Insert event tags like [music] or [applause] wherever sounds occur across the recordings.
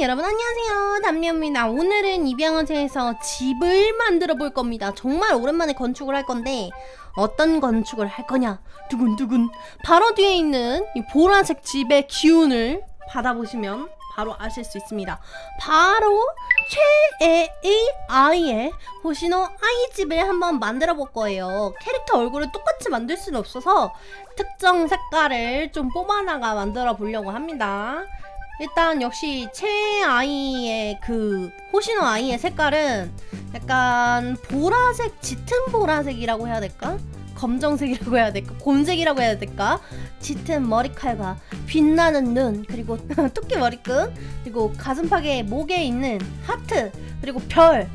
여러분 안녕하세요. 담미입니다. 오늘은 입양원생에서 집을 만들어 볼 겁니다. 정말 오랜만에 건축을 할 건데 어떤 건축을 할 거냐? 두근두근. 바로 뒤에 있는 이 보라색 집의 기운을 받아보시면 바로 아실 수 있습니다. 바로 최애의 아이의 호시노 아이 집을 한번 만들어 볼 거예요. 캐릭터 얼굴을 똑같이 만들 수는 없어서 특정 색깔을 좀 뽑아나가 만들어 보려고 합니다 일단 역시 최아이의 그 호시노 아이의 색깔은 약간 보라색 짙은 보라색이라고 해야 될까? 검정색이라고 해야 될까? 곰색이라고 해야 될까? 짙은 머리칼과 빛나는 눈 그리고 [laughs] 토끼 머리끈 그리고 가슴팍에 목에 있는 하트 그리고 별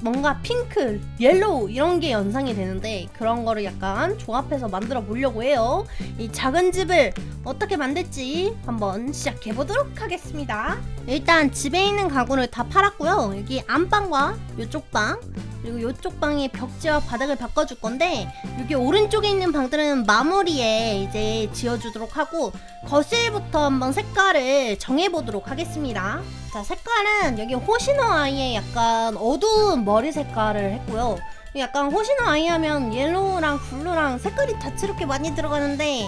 뭔가 핑크, 옐로우 이런 게 연상이 되는데 그런 거를 약간 조합해서 만들어 보려고 해요. 이 작은 집을 어떻게 만들지 한번 시작해 보도록 하겠습니다. 일단 집에 있는 가구를 다 팔았고요. 여기 안방과 이쪽 방 그리고 이쪽 방의 벽지와 바닥을 바꿔줄 건데 여기 오른쪽에 있는 방들은 마무리에 이제 지어주도록 하고 거실부터 한번 색깔을 정해보도록 하겠습니다. 자 색깔은 여기 호시노 아이의 약간 어두운 머리 색깔을 했고요. 약간 호시노 아이 하면 옐로우랑 블루랑 색깔이 다채롭게 많이 들어가는데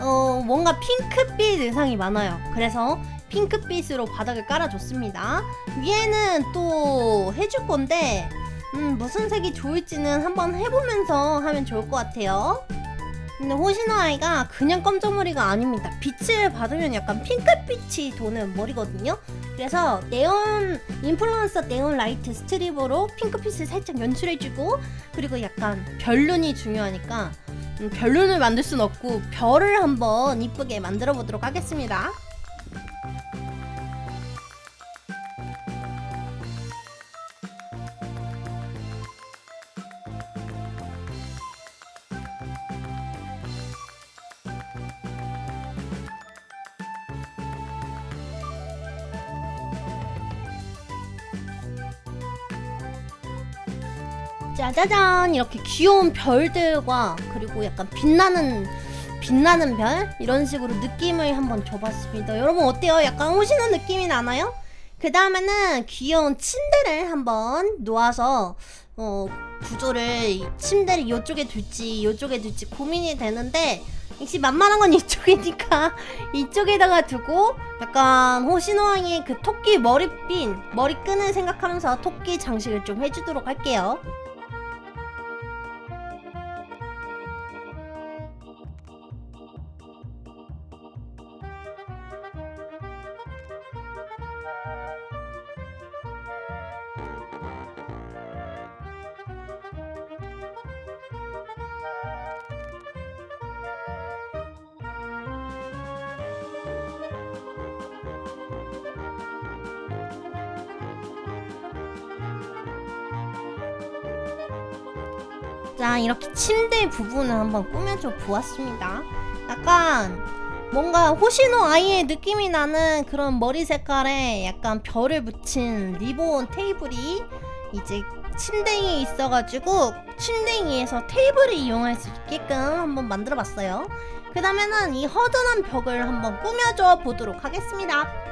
어 뭔가 핑크빛 의상이 많아요. 그래서 핑크빛으로 바닥을 깔아줬습니다. 위에는 또 해줄 건데 음, 무슨 색이 좋을지는 한번 해보면서 하면 좋을 것 같아요. 근데 호시노 아이가 그냥 검정머리가 아닙니다. 빛을 받으면 약간 핑크빛이 도는 머리거든요. 그래서 네온 인플루언서 네온 라이트 스트립으로 핑크빛을 살짝 연출해주고 그리고 약간 별눈이 중요하니까 음, 별눈을 만들 순 없고 별을 한번 이쁘게 만들어 보도록 하겠습니다. 짜자잔 이렇게 귀여운 별들과 그리고 약간 빛나는 빛나는 별 이런 식으로 느낌을 한번 줘봤습니다. 여러분 어때요? 약간 오시는 느낌이 나나요? 그 다음에는 귀여운 침대를 한번 놓아서 어, 구조를 침대를 이쪽에 둘지 이쪽에 둘지 고민이 되는데 역시 만만한 건 [laughs] 이쪽이니까 이쪽에다가 두고 약간 호시노왕의 그 토끼 머리핀 머리 끈을 생각하면서 토끼 장식을 좀 해주도록 할게요. 자 이렇게 침대 부분을 한번 꾸며줘 보았습니다. 약간 뭔가 호시노 아이의 느낌이 나는 그런 머리 색깔에 약간 별을 붙인 리본 테이블이 이제 침대에 있어가지고 침대 위에서 테이블을 이용할 수 있게끔 한번 만들어 봤어요. 그 다음에는 이 허전한 벽을 한번 꾸며줘 보도록 하겠습니다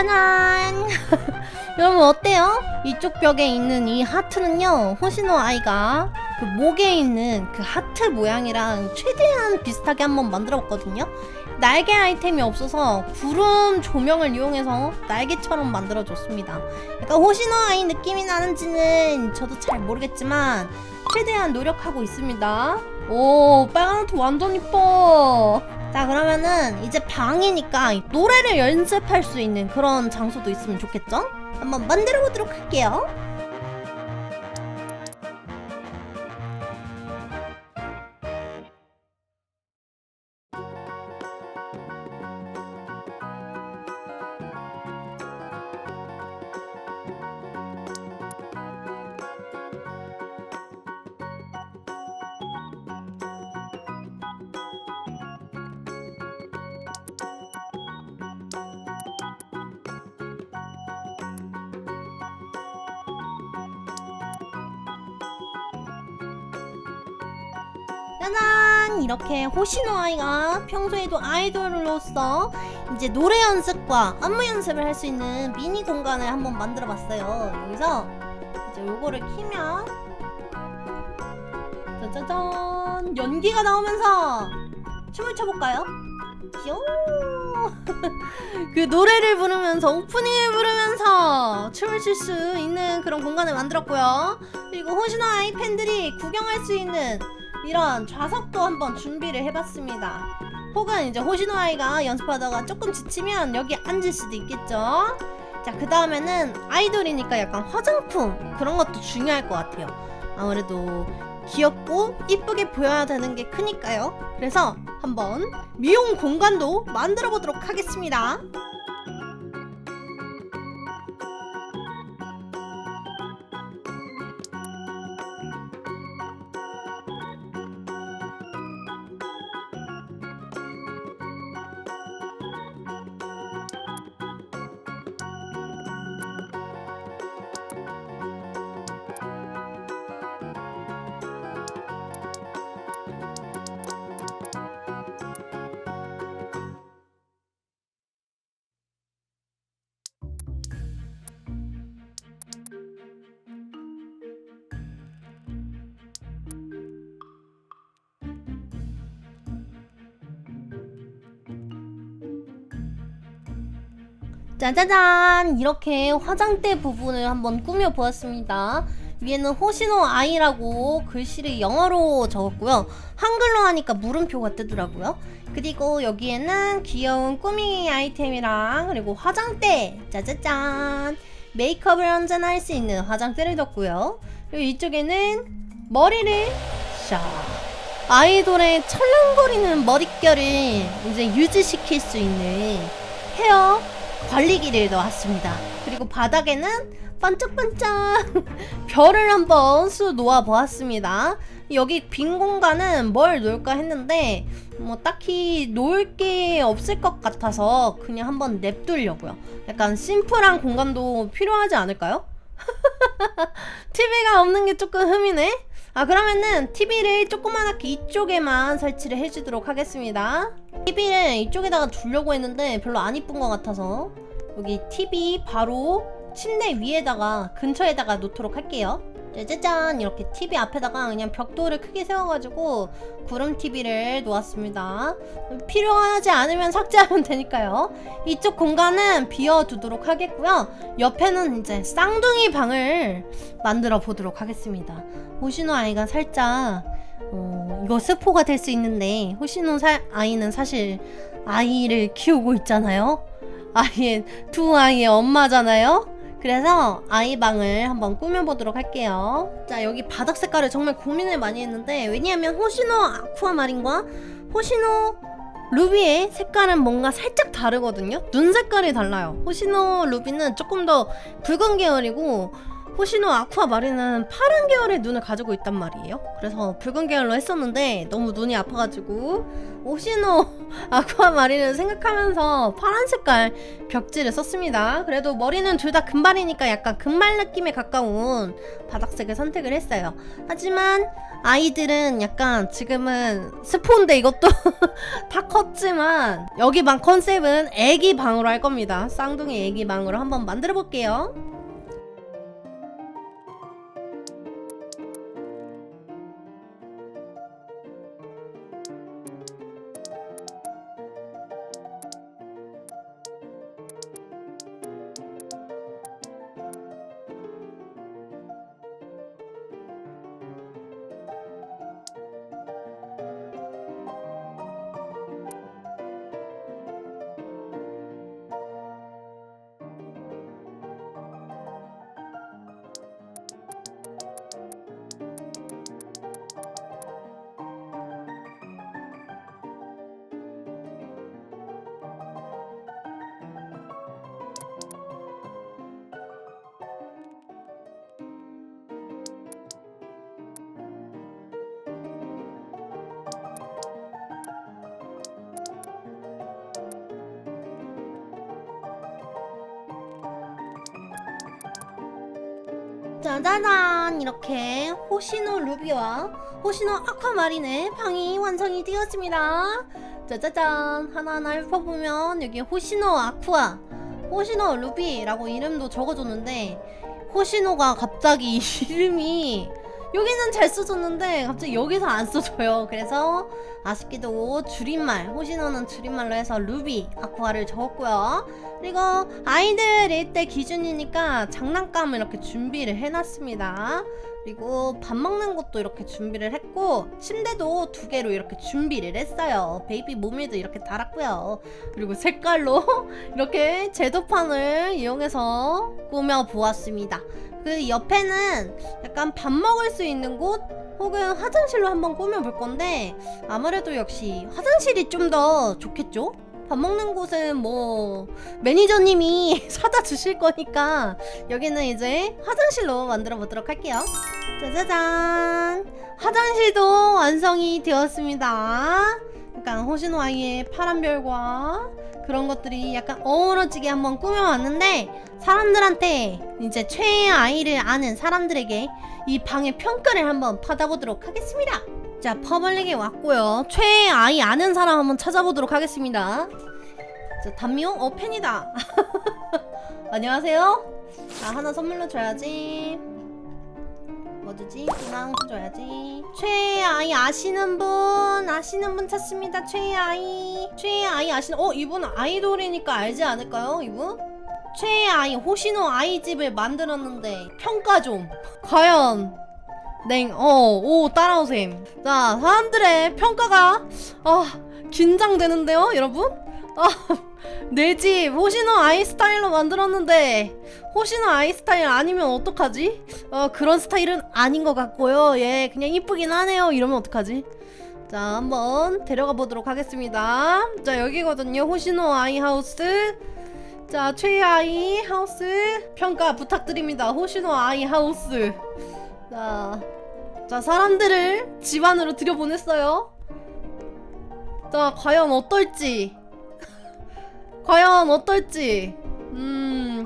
짜잔! [laughs] 여러분 어때요? 이쪽 벽에 있는 이 하트는요 호시노 아이가 그 목에 있는 그 하트 모양이랑 최대한 비슷하게 한번 만들었거든요 날개 아이템이 없어서 구름 조명을 이용해서 날개처럼 만들어 줬습니다 약간 호시노 아이 느낌이 나는지는 저도 잘 모르겠지만 최대한 노력하고 있습니다 오 빨간 하트 완전 이뻐 자 그러면은 이제 방이니까 노래를 연습할 수 있는 그런 장소도 있으면 좋겠죠? 한번 만들어 보도록 할게요. 짜잔! 이렇게 호시노 아이가 평소에도 아이돌로서 이제 노래 연습과 안무 연습을 할 수 있는 미니 공간을 한번 만들어 봤어요. 여기서 이제 요거를 키면 짜자잔! 연기가 나오면서 춤을 춰볼까요? 요! [laughs] 그 노래를 부르면서 오프닝을 부르면서 춤을 출 수 있는 그런 공간을 만들었고요. 그리고 호시노 아이 팬들이 구경할 수 있는 이런 좌석도 한번 준비를 해봤습니다. 혹은 이제 호시노 아이가 연습하다가 조금 지치면 여기 앉을 수도 있겠죠. 자, 그 다음에는 아이돌이니까 약간 화장품 그런 것도 중요할 것 같아요. 아무래도 귀엽고 이쁘게 보여야 되는 게 크니까요. 그래서 한번 미용 공간도 만들어 보도록 하겠습니다. 짜자잔! 이렇게 화장대 부분을 한번 꾸며보았습니다. 위에는 호시노 아이라고 글씨를 영어로 적었고요. 한글로 하니까 물음표가 뜨더라고요. 그리고 여기에는 귀여운 꾸미기 아이템이랑 그리고 화장대! 짜자잔! 메이크업을 언제나 할수 있는 화장대를 뒀고요. 그리고 이쪽에는 머리를 샤 아이돌의 찰랑거리는 머릿결을 이제 유지시킬 수 있는 헤어 관리기를 넣었습니다. 그리고 바닥에는 반짝반짝 [laughs] 별을 한번 수 놓아 보았습니다. 여기 빈 공간은 뭘 놓을까 했는데 뭐 딱히 놓을 게 없을 것 같아서 그냥 한번 냅두려고요. 약간 심플한 공간도 필요하지 않을까요? [laughs] TV가 없는 게 조금 흠이네. 아 그러면은 TV를 조그만하게 이쪽에만 설치를 해주도록 하겠습니다. TV를 이쪽에다가 두려고 했는데 별로 안 이쁜 것 같아서 여기 TV 바로 침대 위에다가 근처에다가 놓도록 할게요. 짜자잔 이렇게 TV 앞에다가 그냥 벽돌을 크게 세워가지고 구름 TV를 놓았습니다. 필요하지 않으면 삭제하면 되니까요. 이쪽 공간은 비워두도록 하겠고요. 옆에는 이제 쌍둥이 방을 만들어 보도록 하겠습니다. 호시노 아이가 살짝 어, 이거 스포가 될 수 있는데 호시노 사, 아이는 사실 아이를 키우고 있잖아요. 아이의 두 아이의 엄마잖아요. 그래서 아이 방을 한번 꾸며보도록 할게요. 자, 여기 바닥 색깔을 정말 고민을 많이 했는데, 왜냐하면 호시노 아쿠아마린과 호시노 루비의 색깔은 뭔가 살짝 다르거든요? 눈 색깔이 달라요. 호시노 루비는 조금 더 붉은 계열이고, 호시노 아쿠아마린은 파란 계열의 눈을 가지고 있단 말이에요. 그래서 붉은 계열로 했었는데 너무 눈이 아파가지고 호시노 [laughs] 아쿠아마린을 생각하면서 파란 색깔 벽지를 썼습니다. 그래도 머리는 둘 다 금발이니까 약간 금발 느낌에 가까운 바닥색을 선택을 했어요. 하지만 아이들은 약간 지금은 스폰데 이것도 [laughs] 다 컸지만 여기 방 컨셉은 애기 방으로 할 겁니다. 쌍둥이 애기 방으로 한번 만들어 볼게요. 짜자잔 이렇게 호시노 루비와 호시노 아쿠아마린의 방이 완성이 되었습니다. 짜자잔. 하나하나 읊어보면 여기 호시노 아쿠아 호시노 루비라고 이름도 적어줬는데 호시노가 갑자기 [laughs] 이름이 여기는 잘 써줬는데 갑자기 여기서 안 써줘요. 그래서 아쉽게도 줄임말 호시노는 줄임말로 해서 루비 아쿠아를 적었고요. 그리고 아이들 일대 기준이니까 장난감을 이렇게 준비를 해놨습니다 그리고 밥 먹는 것도 이렇게 준비를 했고 침대도 두 개로 이렇게 준비를 했어요. 베이비 모밀도 이렇게 달았고요. 그리고 색깔로 [laughs] 이렇게 제도판을 이용해서 꾸며 보았습니다. 그 옆에는 약간 밥 먹을 수 있는 곳 혹은 화장실로 한번 꾸며볼 건데 아무래도 역시 화장실이 좀 더 좋겠죠? 밥 먹는 곳은 뭐 매니저님이 [laughs] 사다 주실 거니까 여기는 이제 화장실로 만들어 보도록 할게요. 짜자잔 화장실도 완성이 되었습니다. 약간 호시노 아이의 파란 별과 그런 것들이 약간 어우러지게 한번 꾸며왔는데 사람들한테 이제 최애 아이를 아는 사람들에게 이 방의 평가를 한번 받아보도록 하겠습니다. 자 퍼블릭에 왔고요. 최애 아이 아는 사람 한번 찾아보도록 하겠습니다. 자 담미용 어 팬이다. [laughs] 안녕하세요. 자 하나 선물로 줘야지. 뭐 주지? 희망 줘야지. 최애 아이 아시는 분 아시는 분 찾습니다. 최애 아이 최애 아이 아시는 어 이분 아이돌이니까 알지 않을까요? 이분? 최애 아이 호시노 아이 집을 만들었는데 평가 좀 [laughs] 과연 냉, 어, 오, 따라오셈. 자, 사람들의 평가가, 아, 긴장되는데요, 여러분? 아, [laughs] 내 집, 호시노 아이 스타일로 만들었는데, 호시노 아이 스타일 아니면 어떡하지? 어, 그런 스타일은 아닌 것 같고요. 예, 그냥 이쁘긴 하네요. 이러면 어떡하지? 자, 한번 데려가 보도록 하겠습니다. 자, 여기거든요. 호시노 아이 하우스. 자, 최애 아이 하우스. 평가 부탁드립니다. 호시노 아이 하우스. 자, 자 사람들을 집 안으로 들여보냈어요. 자, 과연 어떨지. [laughs] 과연 어떨지. 음,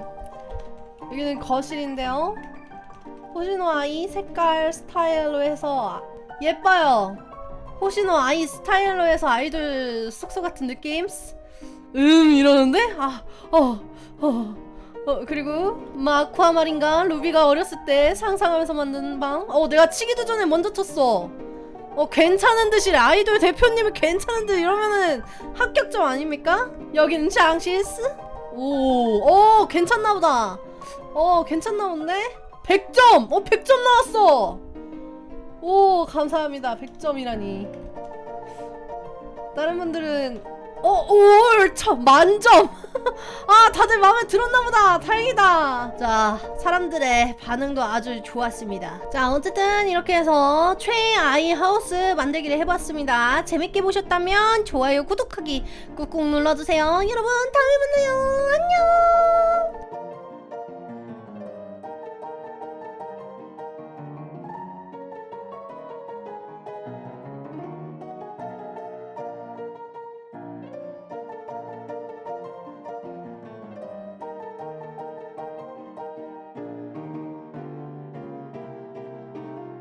여기는 거실인데요. 호시노 아이 색깔 스타일로 해서 예뻐요. 호시노 아이 스타일로 해서 아이돌 숙소 같은 느낌? 음 이러는데 아 어, 어. 어 그리고 막 아쿠아마린과 루비가 어렸을 때 상상하면서 만든 방. 어 내가 치기도 전에 먼저 쳤어. 어 괜찮은 듯이래 아이돌 대표님이 괜찮은 듯 이러면은 합격점 아닙니까? 여기는 장시스. 오, 어 괜찮나 보다. 어 괜찮나 본데? 100점. 어 100점 나왔어. 오 감사합니다. 100점이라니. 다른 분들은 어, 오, 참, 만점! [laughs] 아, 다들 마음에 들었나 보다. 다행이다. 자, 사람들의 반응도 아주 좋았습니다. 자, 어쨌든 이렇게 해서 최애 아이 하우스 만들기를 해봤습니다. 재밌게 보셨다면 좋아요, 구독하기 꾹꾹 눌러주세요. 여러분, 다음에 만나요.